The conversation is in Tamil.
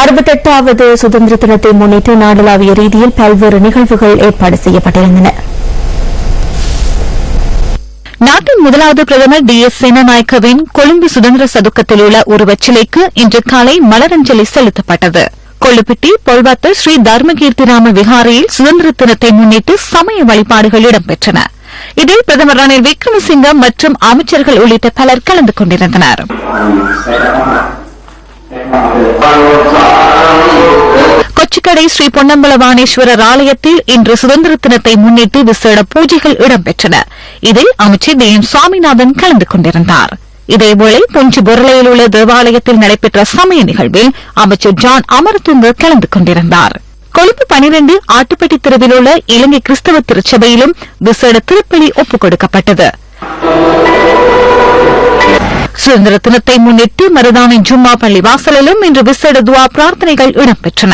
அறுபத்தெட்டாவது சுதந்திர தினத்தை முன்னிட்டு நாடளாவிய ரீதியில் பல்வேறு நிகழ்வுகள் ஏற்பாடு செய்யப்பட்டிருந்தன. நாட்டின் முதலாவது பிரதமர் டி எஸ் சேனநாயக்கவின் கொழும்பு சுதந்திர சதுக்கத்தில் உள்ள உருவச்சிலைக்கு இன்று காலை மலரஞ்சலி செலுத்தப்பட்டது. கொள்ளுப்பிட்டி பொல்வத்த ஸ்ரீ தர்மகீர்த்திராம விகாரையில் சுதந்திர தினத்தை முன்னிட்டு சமய வழிபாடுகள் இடம்பெற்றன. இதில் பிரதமர் ரணில் விக்ரமசிங்க மற்றும் அமைச்சர்கள் உள்ளிட்ட பலர் கலந்து கொண்டிருந்தனர். கொச்சிக்கடை ஸ்ரீ பொன்னம்பலவாணேஸ்வரர் ஆலயத்தில் இன்று சுதந்திர தினத்தை முன்னிட்டு விசேட பூஜைகள் இடம்பெற்றன. இதில் அமைச்சர் டி எம் சுவாமிநாதன் கலந்து கொண்டிருந்தார். இதேவேளை புஞ்சி பொருளையில் உள்ள தேவாலயத்தில் நடைபெற்ற சமய நிகழ்வில் அமைச்சர் ஜான் அமரதுங்க கலந்து கொண்டிருந்தார். கொழும்பு பனிரெண்டு ஆட்டுப்பட்டி தெருவில் உள்ள இலங்கை கிறிஸ்தவ திருச்சபையிலும் விசேட திருப்பலி ஒப்புக் கொடுக்கப்பட்டது சுதந்திர தினத்தை முன்னிட்டு மருதானி ஜும்மா பள்ளி வாசலிலும் இன்று விசேட துவா பிரார்த்தனைகள் இடம்பெற்றன.